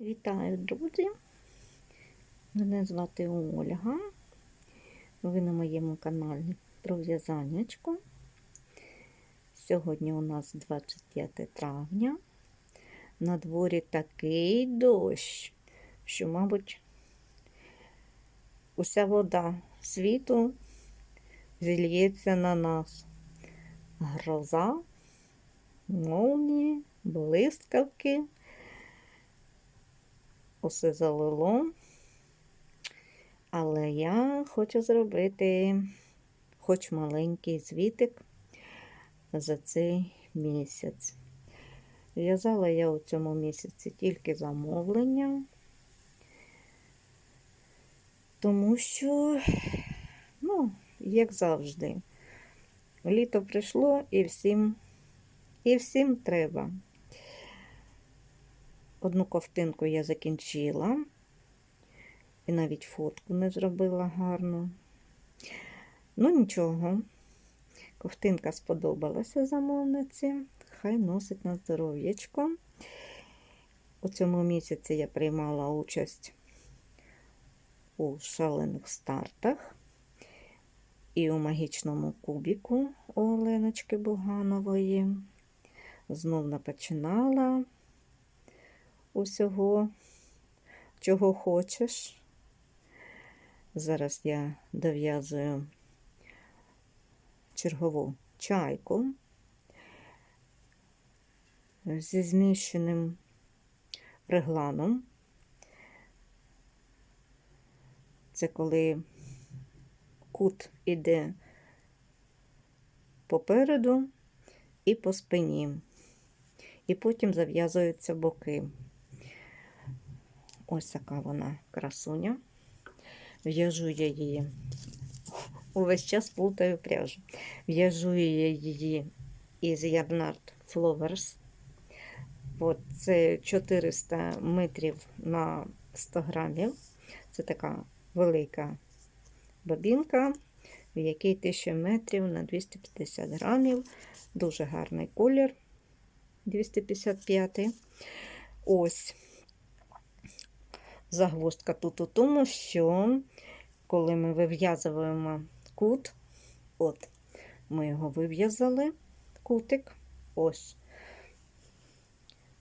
Вітаю, друзі! Мене звати Ольга. Ви на моєму каналі про. Сьогодні у нас 25 травня. На дворі такий дощ, що, мабуть, уся вода світу зільється на нас. Гроза, молнії, блискавки усе залило. Але я хочу зробити хоч маленький звітик за цей місяць. В'язала я у цьому місяці тільки замовлення, тому що, ну, як завжди, літо прийшло і всім, і всім треба. Одну ковтинку я закінчила і навіть фотку не зробила гарно. Ну, нічого, ковтинка сподобалася замовниці, хай носить на здоров'ячко. У цьому місяці я приймала участь у шалених стартах і у магічному кубіку у Оленочки Буганової. Знов напочинала усього, чого хочеш. Зараз я дов'язую чергову чайку зі зміщеним регланом. Це коли кут іде попереду і по спині, і потім зав'язуються боки. Ось така вона красуня. В'яжу я її. Увесь час плутаю пряжу. В'яжу я її із Yarnard Flowers. От це 400 метрів на 100 грамів. Це така велика бобінка, в якій 1000 метрів на 250 грамів. Дуже гарний колір 255. Ось. Загвоздка тут у тому, що коли ми вив'язуємо кут, от, ми його вив'язали, кутик, ось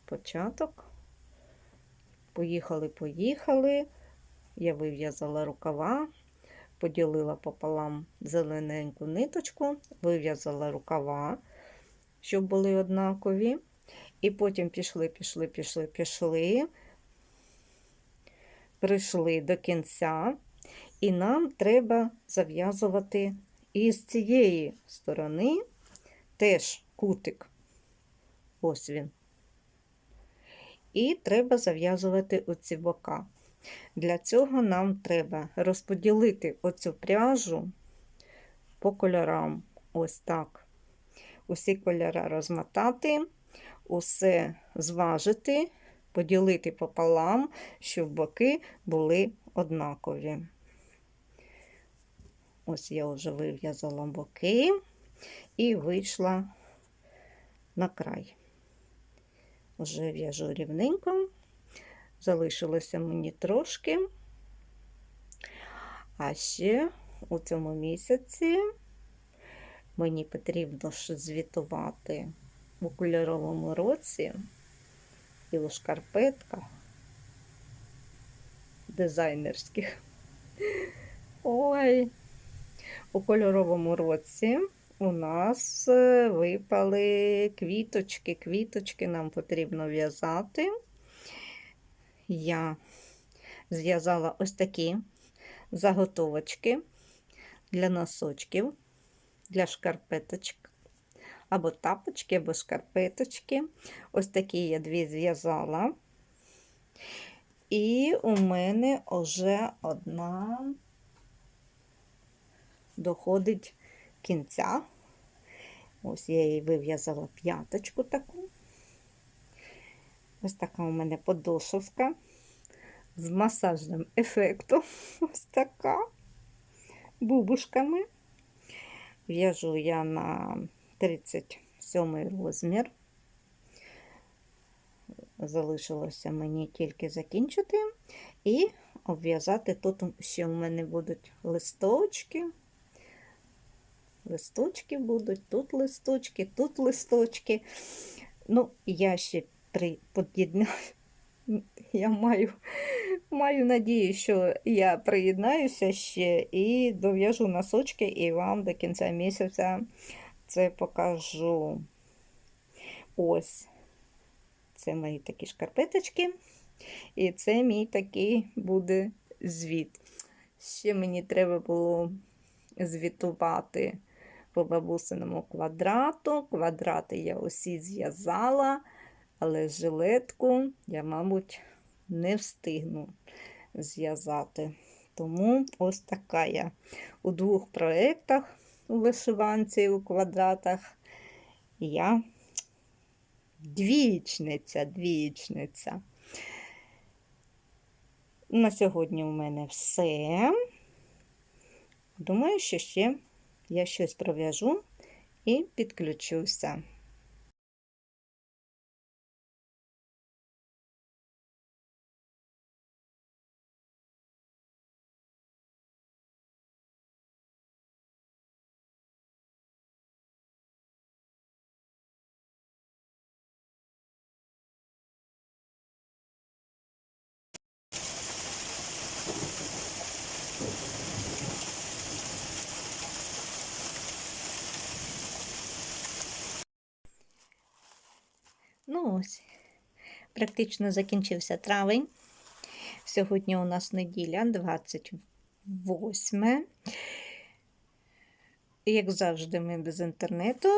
початок. Поїхали, поїхали. Я вив'язала рукава, поділила пополам зелененьку ниточку, вив'язала рукава, щоб були однакові. І потім пішли, пішли, пішли, пішли прийшли до кінця, і нам треба зав'язувати із цієї сторони теж кутик. Ось він. І треба зав'язувати оці бока. Для цього нам треба розподілити оцю пряжу по кольорам. Ось так. Усі кольори розмотати, усе зважити поділити пополам, щоб боки були однакові. Ось я вже вив'язала боки і вийшла на край. Вже в'яжу рівненько, залишилося мені трошки. А ще у цьому місяці мені потрібно звітувати у кольоровому році і у шкарпетках дизайнерських. Ой, у кольоровому році у нас е, випали квіточки. Квіточки нам потрібно в'язати. Я зв'язала ось такі заготовочки для носочків, для шкарпеточок або тапочки, або шкарпеточки. Ось такі я дві зв'язала. І у мене вже одна доходить кінця. Ось я її вив'язала п'яточку таку. Ось така у мене подошовка з масажним ефектом. Ось така бубушками. В'яжу я на 37 розмір. залишилося мені тільки закінчити і обв'язати. Тут ще в мене будуть листочки. Листочки будуть, тут листочки, тут листочки. Ну, я ще при под'єднаю. Я маю, маю надію, що я приєднаюся ще і дов'яжу носочки, і вам до кінця місяця це покажу. Ось. Це мої такі шкарпеточки. І це мій такий буде звіт. Ще мені треба було звітувати по бабусиному квадрату. Квадрати я усі зв'язала, але жилетку я, мабуть, не встигну зв'язати. Тому ось така я у двох проєктах у вишиванці у квадратах. Я двічниця, двічниця. На сьогодні у мене все. Думаю, що ще я щось пров'яжу і підключуся. Ось, практично закінчився травень. Сьогодні у нас неділя, 28. Як завжди, ми без інтернету,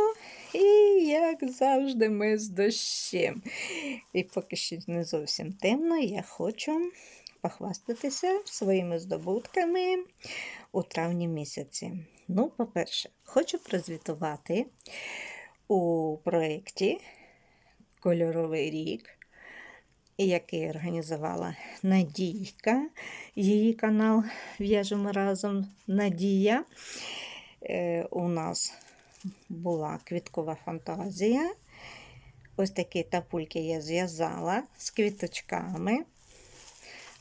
і, як завжди, ми з дощем. І поки що не зовсім темно, я хочу похвастатися своїми здобутками у травні місяці. Ну, по-перше, хочу прозвітувати у проєкті Кольоровий рік, який організувала Надійка, її канал В'яжемо разом Надія. Е, у нас була квіткова фантазія. Ось такі тапульки я зв'язала з квіточками.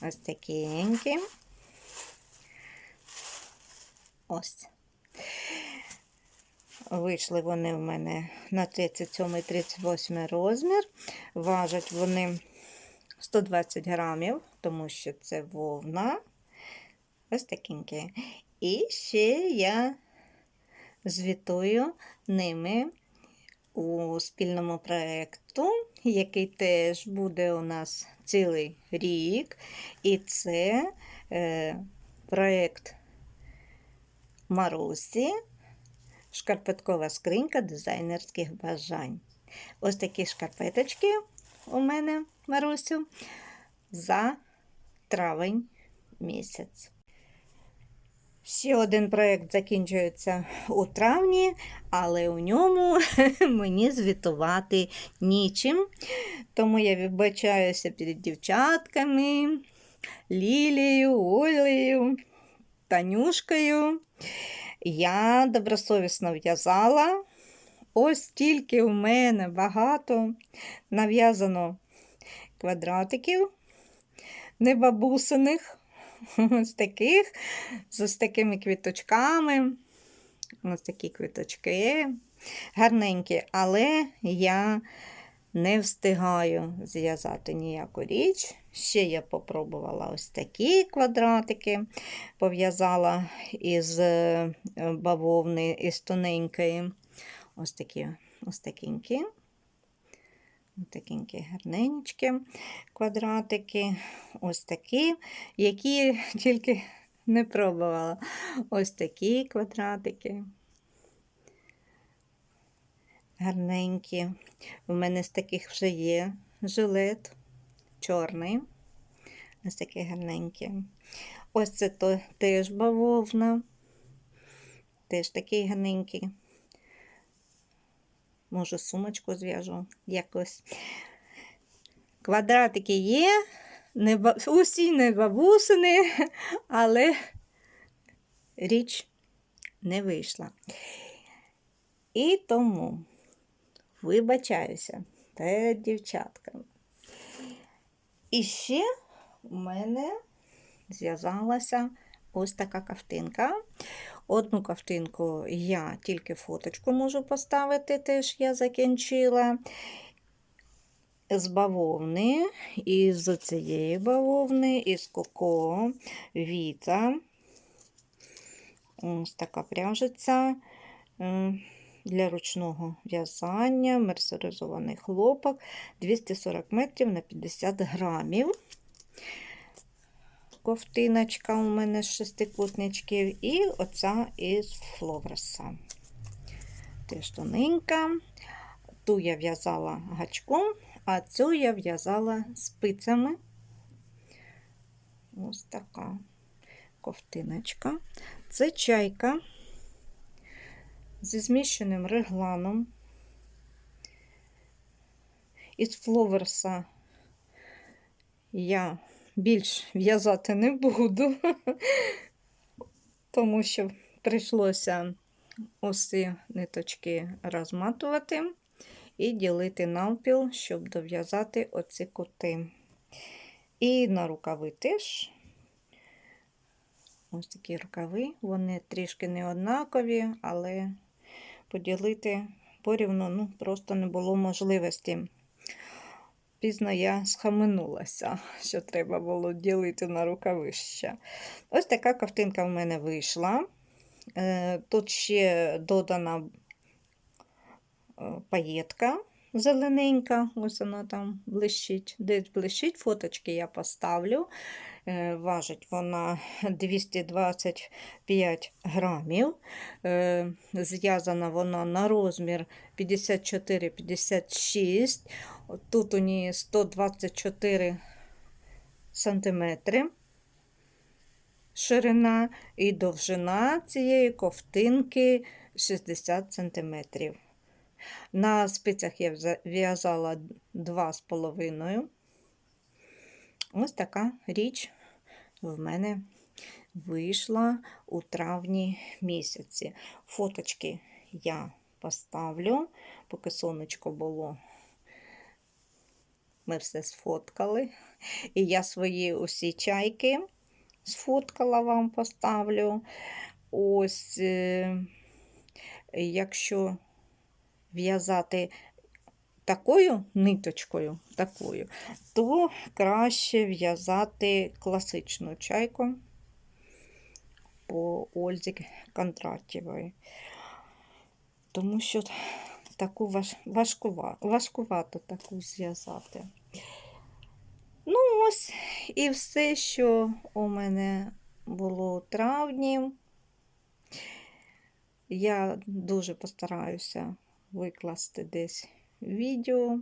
Ось такенькі. Ось. Вийшли вони в мене на 37-38 розмір. Важать вони 120 грамів, тому що це вовна. Ось такенькі. І ще я звітую ними у спільному проєкту, який теж буде у нас цілий рік. І це е, проєкт Марусі, шкарпеткова скринька дизайнерських бажань. Ось такі шкарпеточки у мене, Марусю, за травень місяць. Ще один проєкт закінчується у травні, але у ньому мені звітувати нічим. Тому я вибачаюся перед дівчатками, Лілією, Олею, Танюшкою. Я добросовісно в'язала. Ось тільки у мене багато нав'язано квадратиків, небабусиних. Ось таких, з ось такими квіточками. Ось такі квіточки гарненькі, але я не встигаю зв'язати ніяку річ. Ще я попробувала ось такі квадратики, пов'язала із е, бавовни із тоненької. Ось такі ось такенькі. Такенькі гарненькі квадратики, ось такі, які тільки не пробувала. Ось такі квадратики. Гарненькі. У мене з таких вже є жилет чорний. Ось такі гарненькі. Ось це то теж бавовна. Теж такий гарненький. Може, сумочку зв'яжу якось. Квадратики є, не, усі не бабусини, але річ не вийшла. І тому вибачаюся перед дівчатками. І ще у мене зв'язалася ось така ковтинка. Одну ковтинку я тільки фоточку можу поставити, теж я закінчила. З бавовни, із цієї бавовни, із коко, віта. Ось така пряжиця для ручного в'язання, мерсеризований хлопок 240 метрів на 50 грамів. Ковтиночка у мене з шестикутничків, і оця із фловерса. Теж тоненька. Ту я в'язала гачком, а цю я в'язала спицями. Ось така ковтиночка. Це чайка зі зміщеним регланом. Із фловерса я більш в'язати не буду, тому що прийшлося оси ниточки розматувати і ділити навпіл, щоб дов'язати оці кути. І на рукави теж. Ось такі рукави, вони трішки не однакові, але поділити порівну ну, просто не було можливості. Пізно я схаменулася, що треба було ділити на рукавище. Ось така ковтинка в мене вийшла. Е, Тут ще додана е, паєтка зелененька, ось вона там блищить. Десь блищить, фоточки я поставлю. Е, Важить вона 225 грамів. Е, Зв'язана вона на розмір 54-56. Тут у неї 124 сантиметри ширина і довжина цієї ковтинки 60 сантиметрів. На спицях я в'язала 2,5. Ось така річ в мене вийшла у травні місяці. Фоточки я поставлю, поки сонечко було. Ми все сфоткали. І я свої усі чайки сфоткала вам поставлю. Ось, е, якщо в'язати такою ниточкою, такою, то краще в'язати класичну чайку по Ользі Кондратєвої. Тому що таку важ, важкува, важкувато таку зв'язати. Ну, ось і все, що у мене було у травні. Я дуже постараюся викласти десь відео,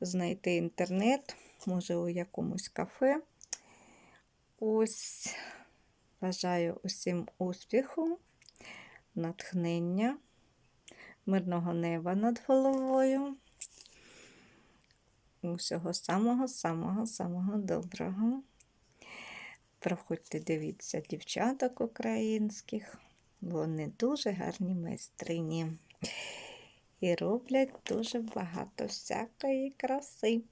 знайти інтернет, може у якомусь кафе. Ось бажаю усім успіху, натхнення, мирного неба над головою. Усього самого-самого-самого доброго. Проходьте, дивіться дівчаток українських. Вони дуже гарні майстрині. І роблять дуже багато всякої краси.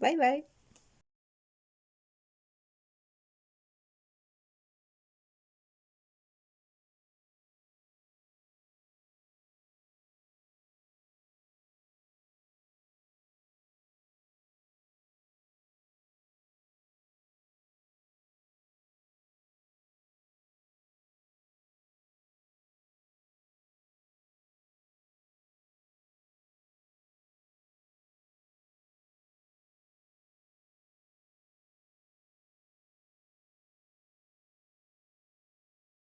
Бай-бай!